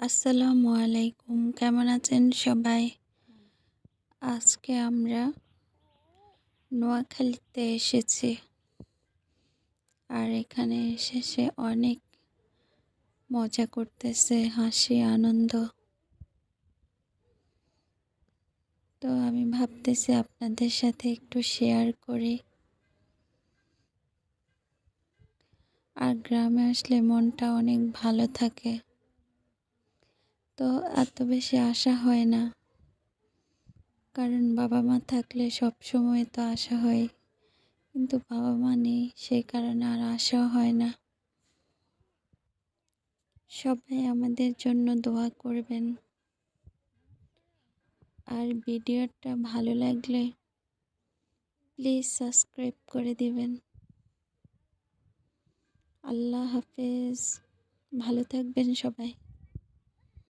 আসসালামু আলাইকুম, কেমন আছেন সবাই? আজকে আমরা নোয়াখালীতে এসেছি আর এখানে এসে অনেক মজা করতেছে, হাসি, আনন্দ। তো আমি ভাবতেছি আপনাদের সাথে একটু শেয়ার করি। আর গ্রামে আসলে মনটা অনেক ভালো থাকে। তো এত বেশি আশা হয় না। কারণ বাবা মা থাকলে সব সময় তো আশা হয়। কিন্তু বাবা মা নেই সেই কারণে আর আশাও হয় না। সবাই আমাদের জন্য দোয়া করবেন। আর ভিডিওটা ভালো লাগলে প্লিজ সাবস্ক্রাইব করে দিবেন। আল্লাহ হাফেজ। ভালো থাকবেন সবাই।